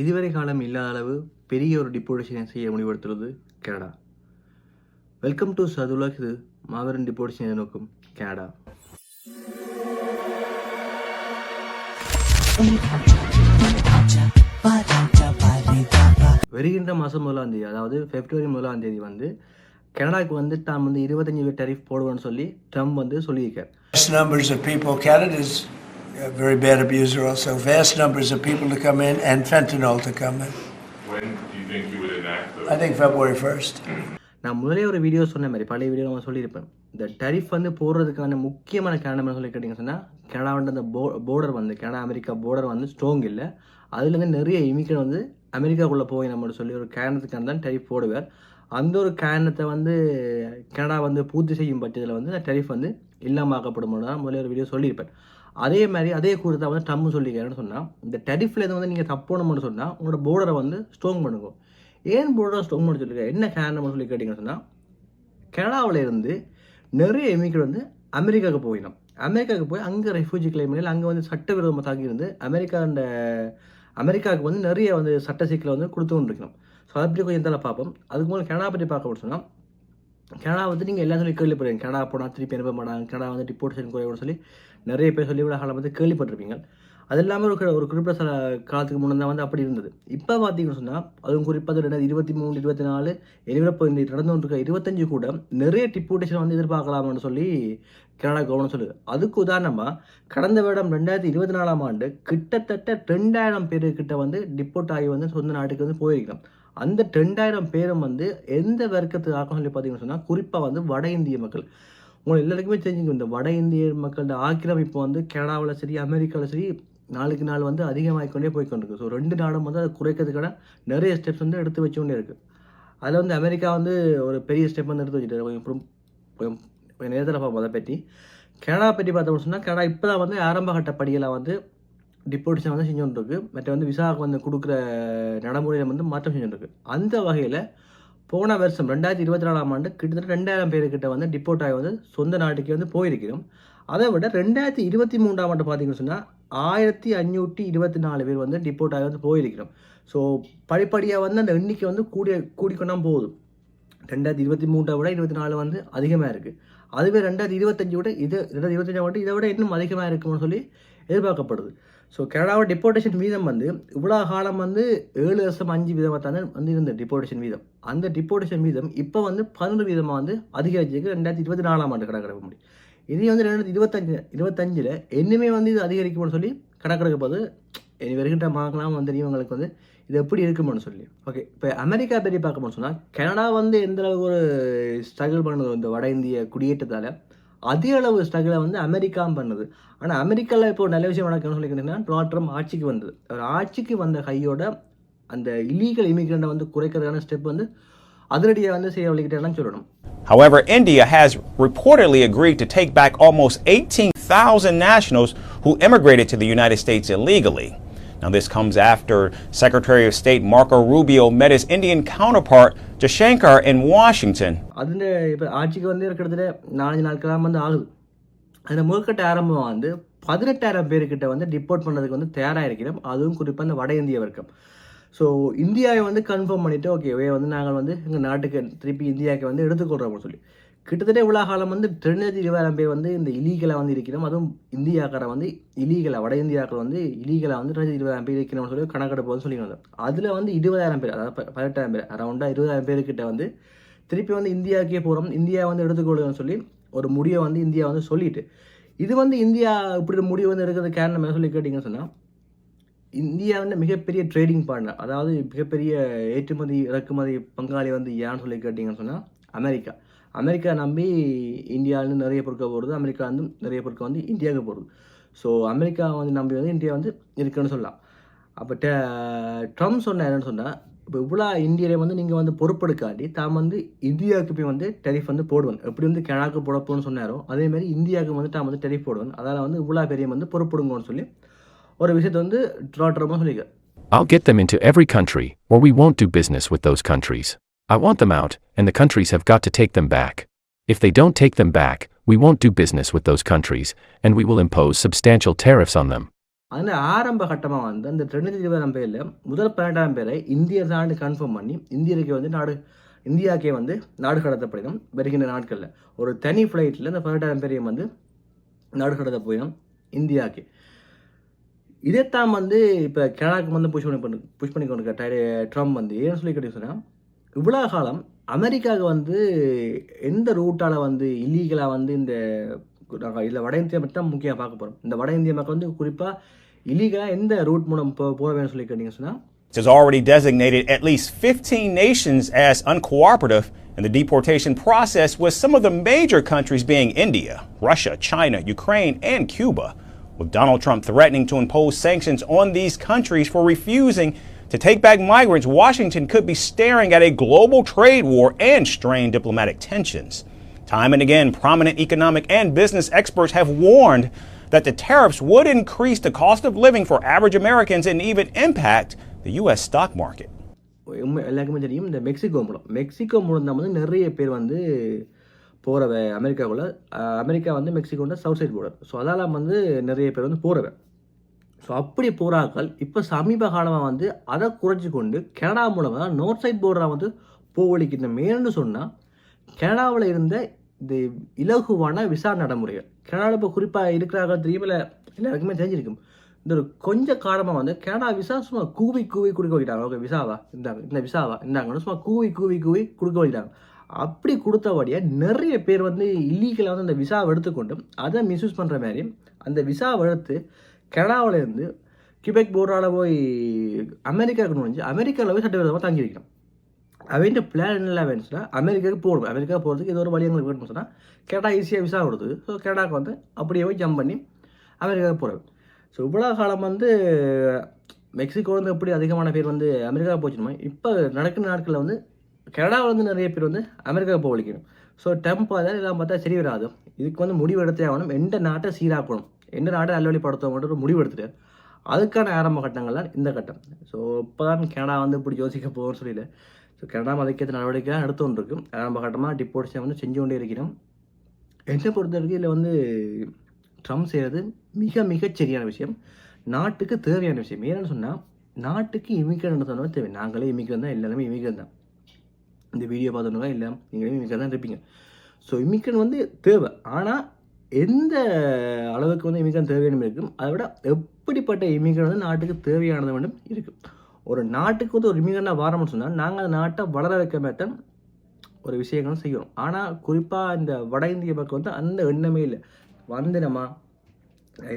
இதுவரை காலம் இல்லாத அளவு பெரிய ஒரு டிப்போர்டேஷனை செய்ய முடிவெடுத்துள்ளது கனடா. வெல்கம் டு சதுலாக் இது மாபெரும் டிப்போர்டேஷனை நோக்கும் கனடா. வருகின்ற மாதம் முதலாம் தேதி அதாவது பிப்ரவரி முதலாம் தேதி வந்து கனடாக்கு வந்து தாம் வந்து இருபத்தஞ்சு டெரிஃப் போடுவோம்னு சொல்லி ட்ரம்ப் வந்து சொல்லியிருக்கார். A very bad abuser also, vast numbers of people to come in and fentanyl to come in. When do you think you would enact those? I think February 1st. நான் முதலே ஒரு வீடியோ சொன்ன மாதிரி பழைய video நம்ம சொல்லியிருப்பேன் இந்த tariff வந்து போடுறதுக்கான முக்கியமான காரணம் என்ன சொல்லி கேட்டிங்க சொன்னால் கனடாவோட அந்த போ போர்டர் வந்து கனடா அமெரிக்கா போர்டர் வந்து ஸ்ட்ராங் இல்லை அதுலேருந்து நிறைய இமிக்கன் வந்து அமெரிக்காக்குள்ளே போய் நம்ம சொல்லி ஒரு காரணத்துக்கான தான் டரிஃப் போடுவார் அந்த ஒரு காரணத்தை வந்து கனடா வந்து பூர்த்தி செய்யும் பட்சத்தில் வந்து அந்த டரிஃப் வந்து இல்லாமல் ஆக்கப்படும் தான் முதல்ல ஒரு வீடியோ சொல்லியிருப்பேன் அதே மாதிரி அதே குறித்து வந்து ட்ரம்ப் சொல்லிக்கிறேன்னு சொன்னால் இந்த டெரிஃபில் இருந்து வந்து நீங்கள் தப்போணும்னு சொன்னால் உங்களோட போர்டரை வந்து ஸ்ட்ராங் பண்ணுங்க. ஏன் போர்டரை ஸ்ட்ராங் பண்ண சொல்லியிருக்க என்ன காரணம்னு சொல்லி கேட்டிங்கன்னு சொன்னால் கனடாவில் இருந்து நிறைய எமிக்கள் வந்து அமெரிக்காவுக்கு போயிடும் அமெரிக்காவுக்கு போய் அங்கே ரெஃப்யூஜி கிளைம் பண்ணி அங்கே வந்து சட்டவிரோதமாக தாக்கியிருந்து அமெரிக்கா அந்த அமெரிக்காவுக்கு வந்து நிறைய வந்து சட்ட சிக்கலை வந்து கொடுத்து கொண்டிருக்கணும் ஸோ அதை பற்றி கொஞ்சம் தலை பார்ப்போம். அதுக்கு முதல்ல கனடா பற்றி பார்க்க சொன்னால் கனடா வந்து நீங்கள் எல்லாம் சொல்லி கேள்விப்படுறீங்க கனடா போனால் திருப்பி அனுப்ப மாட்டாங்க. கனடா வந்து டிப்போர்டேஷன் குறைவுன்னு சொல்லி நிறைய பேர் சொல்லி விட காலம் வந்து கேள்விப்பட்டிருப்பீங்க. அது இல்லாமல் ஒரு ஒரு குறிப்பிட்ட சில காலத்துக்கு முன்னே வந்து அப்படி இருந்தது. இப்போ பார்த்தீங்கன்னு சொன்னால் அதுவும் குறிப்பாக ரெண்டாயிரத்தி இருபத்தி மூணு இருபத்தி நாலு எழுபப்போ இப்போ இந்த நடந்து கொண்டிருக்க இருபத்தஞ்சு கூட நிறைய டிப்போர்டேஷன் வந்து எதிர்பார்க்கலாம்னு சொல்லி கனடா கவர்மெண்ட் சொல்லுது. அதுக்கு உதாரணமாக கடந்த வருடம் ரெண்டாயிரத்தி இருபத்தி நாலாம் ஆண்டு கிட்டத்தட்ட ரெண்டாயிரம் பேர் கிட்ட வந்து டிப்போர்ட் ஆகி வந்து சொந்த நாட்டுக்கு வந்து போயிருக்கிறோம். அந்த ரெண்டாயிரம் பேரும் வந்து எந்த வர்க்கத்துக்கு ஆக்கம் சொல்லி பார்த்தீங்கன்னு சொன்னால் குறிப்பாக வந்து வட இந்திய மக்கள். உங்களுக்கு எல்லாருக்குமே தெரிஞ்சுக்கும் இந்த வட இந்திய மக்களோட ஆக்கிரமிப்பு வந்து கனடாவில் சரி அமெரிக்காவில் சரி நாளுக்கு நாள் வந்து அதிகமாகிக்கொண்டே போய்க்கொண்டிருக்கு ஸோ ரெண்டு நாடும் வந்து அதை குறைக்கிறதுக்கான நிறைய ஸ்டெப்ஸ் வந்து எடுத்து வச்சுக்கொண்டே இருக்குது அதில் வந்து அமெரிக்கா வந்து ஒரு பெரிய ஸ்டெப் வந்து எடுத்து வச்சுட்டு கொஞ்சம் கொஞ்சம் நேரத்தில் பார்ப்போம் அதை பற்றி கனடா பற்றி பார்த்தோம்னு சொன்னால் கனடா இப்போ தான் வந்து ஆரம்ப கட்ட படியில் வந்து டிப்போர்டேஷன் வந்து செஞ்சுட்டு இருக்கு மற்ற வந்து விசாவுக்கு வந்து கொடுக்குற நடைமுறையில் வந்து மாற்றம் செஞ்சுட்டு இருக்கு அந்த வகையில் போன வருஷம் ரெண்டாயிரத்தி இருபத்தி நாலாம் ஆண்டு கிட்டத்தட்ட ரெண்டாயிரம் பேருக்கிட்ட வந்து டிப்போர்ட் ஆகி வந்து சொந்த நாட்டுக்கு வந்து போயிருக்கிறோம். அதை விட ரெண்டாயிரத்தி இருபத்தி மூன்றாம் ஆண்டு பார்த்தீங்கன்னு சொன்னால் ஆயிரத்தி அஞ்சூற்றி இருபத்தி நாலு பேர் வந்து டிப்போர்ட் ஆகி வந்து போயிருக்கிறோம். ஸோ படிப்படியாக வந்து அந்த எண்ணிக்கை வந்து கூடிய கூடிக்கொண்டா போகுது. ரெண்டாயிரத்தி இருபத்தி மூன்றை விட இருபத்தி நாலு வந்து அதிகமாக இருக்குது அதுவே ரெண்டாயிரத்தி இருபத்தஞ்சு விட இது ரெண்டாயிரத்தி இருபத்தஞ்சு விட இதை விட இன்னும் அதிகமாக இருக்கும்னு சொல்லி எதிர்பார்க்கப்படுது. ஸோ கனடாவோட டிப்போர்டேஷன் வீதம் வந்து இவ்வளோ காலம் வந்து ஏழு லட்சம் அஞ்சு வீதமாக தானே வந்து இருந்த டிப்போர்டேஷன் வீதம். அந்த டிப்போர்டேஷன் வீதம் இப்போ வந்து பதினொரு வீதமாக வந்து அதிகரிச்சிருக்கு. ரெண்டாயிரத்தி இருபத்தி நாலாம் ஆண்டு கணக்கெடுக்க முடியும். இதே வந்து ரெண்டாயிரத்தி இருபத்தஞ்சு இருபத்தஞ்சில் இன்னுமே வந்து இது அதிகரிக்கும்னு சொல்லி கணக்கெடுக்க போது இனி வருகின்ற மாதங்களாம் வந்து இவங்களுக்கு வந்து இது எப்படி இருக்கும்னு சொல்லி. ஓகே இப்போ அமெரிக்கா பற்றி பார்க்கணும்னு சொன்னால் கனடா வந்து எந்த அளவுக்கு ஒரு ஸ்ட்ரகிள் பண்ணுது இந்த வட இந்திய குடியேற்றத்தால் அதே அளவு ஸ்ட்ரகிளை வந்து அமெரிக்கா பண்ணுது. ஆனால் அமெரிக்காவில் இப்போ ஒரு நல்ல விஷயம் நடக்கணும்னு சொல்லி கேட்டிங்கன்னா டொனால்ட் ட்ரம்ப் ஆட்சிக்கு வந்தது. அவர் ஆட்சிக்கு வந்த கையோட அந்த இல்லீகல் இமிகிரண்ட்டை வந்து குறைக்கிறதுக்கான ஸ்டெப் வந்து அதிரடியாக வந்து செய்ய வழிகிட்டேலாம் சொல்லணும். However, India has reportedly agreed to take back almost 18,000 nationals who immigrated to the United States illegally. Now, this comes after Secretary of State Marco Rubio met his Indian counterpart Jashankar in Washington. அதில் இப்போ ஆட்சிக்கு வந்து கிட்டத்தட்ட நாலஞ்சு நாட்களாக வந்து ஆகுது அதில் முதற்கட்ட ஆரம்பம் வந்து பதினெட்டாயிரம் பேர்கிட்ட வந்து டிப்போர்ட் பண்ணுறதுக்கு வந்து தயாராக இருக்கிறோம் அதுவும் குறிப்பாக இந்த வட இந்திய வர்க்கம் ஸோ இந்தியாவை வந்து கன்ஃபார்ம் பண்ணிவிட்டு ஓகே வே வந்து நாங்கள் வந்து எங்கள் நாட்டுக்கு திருப்பி இந்தியாவுக்கு வந்து எடுத்துக்கொள்கிறோம்னு சொல்லி கிட்டத்தட்ட இவ்வளோ காலம் வந்து ரெண்டாயிரத்தி இருபதாயிரம் பேர் வந்து இந்த இலீகலாக வந்து இருக்கிறோம். அதுவும் இந்தியாக்காரை வந்து இலீகலாக வட இந்தியாக்கள் வந்து இலீகலாக வந்து ரெண்டாயிரத்தி இருபதாயிரம் பேர் இருக்கணும்னு சொல்லி கணக்கெடுப்போம்னு வந்து சொல்லி அதில் வந்து இருபதாயிரம் பேர் அதாவது பதினெட்டாயிரம் பேர் அரௌண்டாக இருபதாயிரம் பேர்கிட்ட வந்து திருப்பி வந்து இந்தியாவுக்கே போகிறோம் இந்தியா வந்து எடுத்துக்கொள்ளுன்னு சொல்லி ஒரு முடிவை வந்து இந்தியா வந்து சொல்லிட்டு. இது வந்து இந்தியா இப்படி முடிவு வந்து எடுக்கிறது காரணம் என்ன சொல்லி கேட்டிங்கன்னு சொன்னால் இந்தியா வந்து மிகப்பெரிய ட்ரேடிங் பார்ட்னர் அதாவது மிகப்பெரிய ஏற்றுமதி இறக்குமதி பங்காளி வந்து ஏன்னு சொல்லி கேட்டிங்கன்னு சொன்னால் அமெரிக்கா. அமெரிக்கா நம்பி இந்தியாவிலேருந்து நிறைய பொருட்கள் போகிறது அமெரிக்கா வந்து நிறைய பொருட்கள் வந்து இந்தியாவுக்கு போகிறது ஸோ அமெரிக்கா வந்து நம்பி வந்து இந்தியா வந்து இருக்குன்னு சொல்லலாம். அப்போ ட்ரம்ப் சொன்ன என்னென்னு சொன்னால் இப்போ இவ்வளோ இந்தியரை வந்து நீங்கள் வந்து பொறுப்பெடுக்காட்டி தாம் வந்து இந்தியாவுக்கு போய் வந்து டெரிஃப் வந்து போடுவேன் எப்படி வந்து கனடாக்கு போடப்போன்னு சொன்னாரோ அதே மாதிரி இந்தியாவுக்கு வந்து தாம் வந்து டெரிஃப் போடுவேன் அதால் வந்து இவ்வளோ பெரிய வந்து பொறுப்படுங்கன்னு சொல்லி ஒரு விஷயத்தை வந்து ட்ரா ட்ரம்ப் சொல்லியிருக்காரு. I'll get them into every country, or we won't do business with those countries. I want them out, and the countries have got to take them back. If they don't take them back, we won't do business with those countries, and we will impose substantial tariffs on them. அதில் ஆரம்ப கட்டமாக வந்து அந்த ரெண்டாயிரத்தி இருபதாம் பேரில் முதல் பன்னெண்டாம் பேரை இந்தியர் தான் கன்ஃபார்ம் பண்ணி இந்தியருக்கு வந்து நாடு இந்தியாக்கே வந்து நாடு கடத்தப்படணும் வருகின்ற நாட்களில் ஒரு தனி ஃப்ளைட்டில் இந்த பன்னெண்டாயிரம் பேரையும் வந்து நாடு கடத்த போயிடும் இந்தியாவுக்கு இதைத்தான் வந்து இப்போ கனடாக்கு வந்து புஷ் பண்ணி பண்ணி புஷ் பண்ணி கொண்டு இருக்க ட்ரம்ப் வந்து ஏன்னு சொல்லி கேட்டீங்க சொன்னால் இவ்வளோ காலம் அமெரிக்காவுக்கு வந்து எந்த ரூட்டால் வந்து இல்லீகலாக வந்து இந்த நாங்கள் இதில் வட இந்தியா மட்டும் தான் முக்கியம் பார்க்க போகிறோம் இந்த வட இந்திய மக்கள் வந்து குறிப்பாக இல்லீகலாக எந்த ரூட் மூலம் போ போக வேணும்னு சொல்லி கேட்டீங்க சொன்னால் has already designated at least 15 nations as uncooperative in the deportation process, with some of the major countries being India, Russia, China, Ukraine, and Cuba. With Donald Trump threatening to impose sanctions on these countries for refusing to take back migrants, Washington could be staring at a global trade war and strained diplomatic tensions. Time and again, prominent economic and business experts have warned that the tariffs would increase the cost of living for average Americans and even impact the U.S. stock market. உண்மை எல்லாருக்குமே தெரியும் இந்த Mexico மூலம் Mexico மூலம் தான் வந்து நிறைய பேர் வந்து போகிறவ அமெரிக்காவுக்குள்ள அஹ், அமெரிக்கா வந்து மெக்சிகோட சவுத் சைட் border ஸோ அதால் வந்து நிறைய பேர் வந்து போகிறவ ஸோ அப்படி புறாக்கள் இப்போ சமீப காலமாக வந்து அதை குறைச்சி கொண்டு கனடா மூலமாக நோர்த் சைட் போர்டராக வந்து போவழிக்கின்ற மேல்னு சொன்னால் கனடாவில் இருந்த இந்த இலகுவான விசா நடைமுறைகள் கனடாவில் இப்போ குறிப்பாக இருக்கிறார்கள் தெரியுமில்ல? எல்லாருக்குமே தெரிஞ்சிருக்கும். இந்த ஒரு கொஞ்ச காலமாக வந்து கனடா விசா சும்மா கூவி கூவி கொடுக்க வைக்கிறாங்க. ஓகே விசாவா இந்தாங்க இந்த விசாவா இந்தாங்கன்னு சும்மா கூவி கூவி கூவி கொடுக்க வைக்கிட்டாங்க அப்படி கொடுத்தபடியாக நிறைய பேர் வந்து இல்லீகலாக வந்து அந்த விசாவை எடுத்துக்கொண்டு அதை மிஸ்யூஸ் பண்ணுற மாதிரி அந்த விசாவை எடுத்து கனடாவிலேருந்து கிபெக் போர்டால் போய் அமெரிக்காவுக்கு நுழைஞ்சு அமெரிக்காவில் போய் சட்டவிரோதமாக தங்கி வைக்கணும். அவன் பிளான் என்ன வேணுச்சுன்னா அமெரிக்காவுக்கு போகணும். அமெரிக்கா போகிறதுக்கு ஏதோ ஒரு வழி எங்களுக்கு வேணும்னு சொன்னால் கனடா ஈஸியாக விசா கொடுத்து ஸோ கனடாவுக்கு வந்து அப்படியே போய் ஜம்ப் பண்ணி அமெரிக்காவுக்கு போகிறது ஸோ இவ்வளோ காலம் வந்து மெக்சிகோ வந்து எப்படி அதிகமான பேர் வந்து அமெரிக்கா போச்சுமா இப்போ நடக்கிற நாட்களில் வந்து கனடாவில் வந்து நிறைய பேர் வந்து அமெரிக்காவுக்கு போக வலிக்கணும் ஸோ டெம்ப் அதாவது எல்லாம் பார்த்தா சரி வராது. இதுக்கு வந்து முடிவு எடுத்தே ஆகணும். எந்த நாட்டை சீராக்கணும்? எந்த நாட்டை நல்லவழிப்படுத்த மட்டும் ஒரு முடிவு எடுத்துட்டு அதுக்கான ஆரம்ப கட்டங்கள் தான் இந்த கட்டம். ஸோ இப்போ தான் கனடா வந்து இப்படி யோசிக்க போகும்னு சொல்லல. ஸோ கனடா அதுக்கேற்ற நடவடிக்கை எடுத்து கொண்டு இருக்கும் ஆரம்ப கட்டமாக டிப்போர்ட்ஸை வந்து செஞ்சு கொண்டே இருக்கிறோம். என்னை பொறுத்த வரைக்கும் இதில் வந்து ட்ரம்ப் செய்கிறது மிக மிக சரியான விஷயம். நாட்டுக்கு தேவையான விஷயம். ஏன்னு சொன்னால் நாட்டுக்கு இமிகிரண்ட் சொன்னால் தேவை. நாங்களே இமிகிரண்ட் தான் எல்லாருமே இமிகிரண்ட் தான். இந்த வீடியோ பார்த்தோன்னா இல்லை நீங்களே இமிகிரண்ட் தான் இருப்பீங்க. ஸோ இமிகிரண்ட் வந்து தேவை. ஆனால் எந்த அளவுக்கு வந்து இமிகிரன் தேவையான இருக்கும் அதை விட எப்படிப்பட்ட இமிகிரன் வந்து நாட்டுக்கு தேவையானது மட்டும் இருக்கும் ஒரு நாட்டுக்கு வந்து ஒரு இமிகிரண்டாக வாரம்னு சொன்னால் நாங்கள் அந்த நாட்டை வளர வைக்க மாட்டோம் ஒரு விஷயங்களும் செய்யணும். ஆனால் குறிப்பாக இந்த வட இந்திய பக்கம் வந்து அந்த எண்ணமே இல்லை. வந்தினமா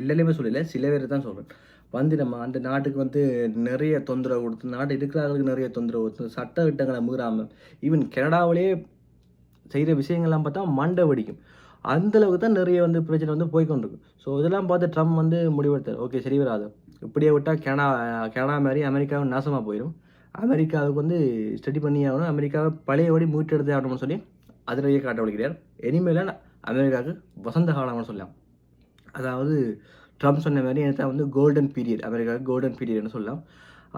எல்லாருமே சொல்லல சில பேர் தான் சொல்கிறேன் வந்தினமா அந்த நாட்டுக்கு வந்து நிறைய தொந்தரவு கொடுத்து நாட்டு இருக்கிறவர்களுக்கு நிறைய தொந்தரவு கொடுத்து சட்ட திட்டங்களை மீறாமல் ஈவன் கனடாவிலேயே செய்கிற விஷயங்கள்லாம் பார்த்தா மண்டை வெடிக்கும். அந்தளவுக்கு தான் நிறைய வந்து பிரச்சனை வந்து போய்க்கொண்டிருக்கு ஸோ இதெல்லாம் பார்த்து ட்ரம்ப் வந்து முடிவெடுத்தார். ஓகே சரி வராது. இப்படியே விட்டால் கனடா கனடா மாதிரி அமெரிக்காவும் நாசமாக போயிடும் அமெரிக்காவுக்கு வந்து ஸ்டடி பண்ணி ஆகணும். அமெரிக்காவை பழையபடி மீட்டெடுத்து ஆகணும்னு சொல்லி அதிலேயே காட்டப்படுகிறார் இனிமேல் அமெரிக்காவுக்கு வசந்த காலம்னு சொல்லலாம். அதாவது ட்ரம்ப் சொன்ன மாதிரி எனக்கு வந்து கோல்டன் பீரியட் அமெரிக்காவுக்கு கோல்டன் பீரியட்னு சொல்லலாம்.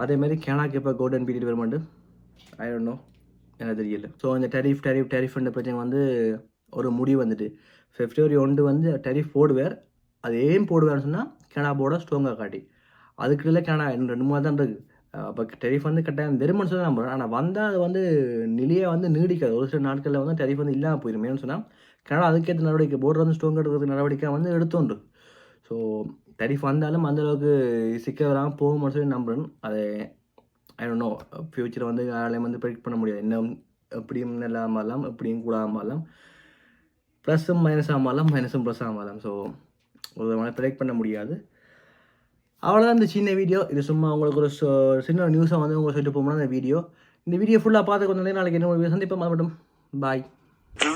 அதே மாதிரி கனடாக்கு எப்போ கோல்டன் பீரியட் வருமாண்டு? ஐ டோன்ட் நோ எனக்கு தெரியல. ஸோ அந்த டெரிஃப் டெரிஃப் டெரிஃப்ன்ற பிரச்சனை வந்து ஒரு முடிவு வந்துட்டு. ஃபெப்ரவரி ஒன்று வந்து டெரிஃப் போடுவார். அது ஏன் போடுவார்னு சொன்னால் கனடா போர்டை ஸ்ட்ராங்காக காட்டி. அதுக்குள்ள கனடா இன்னும் ரெண்டு மாதிரி தான் இருக்குது அப்போ டெரிஃப் வந்து கட்டாயம் வெறுமனு சொல்லி நம்புறேன் ஆனால் வந்தால் அது வந்து நிலையை வந்து நீடிக்காது. ஒரு சில நாட்களில் வந்து டெரிஃப் வந்து இல்லாமல் போயிடும் ஏன்னு சொன்னால் கனடா அதுக்கேற்ற நடவடிக்கை போர்டர் வந்து ஸ்ட்ராங் எடுக்கிறது நடவடிக்கை வந்து எடுத்தோண்டு. ஸோ டெரிஃப் வந்தாலும் அந்தளவுக்கு சிக்க வராமல் போகும்னு சொல்லி நம்புறேன். அதை ஐ நோ ஃப்யூச்சரை வந்து யாராலையும் வந்து ப்ரெடிக்ட் பண்ண முடியாது. இன்னும் எப்படியும் நல்லா மாறலாம் எப்படியும் கூடாமல் மாறலாம் ப்ளஸ்ஸும் மைனஸ் மாறலாம் மைனஸும் ப்ளஸ் மாறலாம் ஸோ ஒரு விதமான ப்ரெடிக்ட் பண்ண முடியாது அவ்வளோதான் இந்த சின்ன வீடியோ இது சும்மா உங்களுக்கு ஒரு சின்ன நியூஸை வந்து உங்களுக்கு சொல்லிட்டு போகணும் அந்த வீடியோ இந்த வீடியோ ஃபுல்லாக பார்த்து கொஞ்சம் நாளைக்கு என்ன வீடியோ சந்திப்போம் மட்டும் பாய் do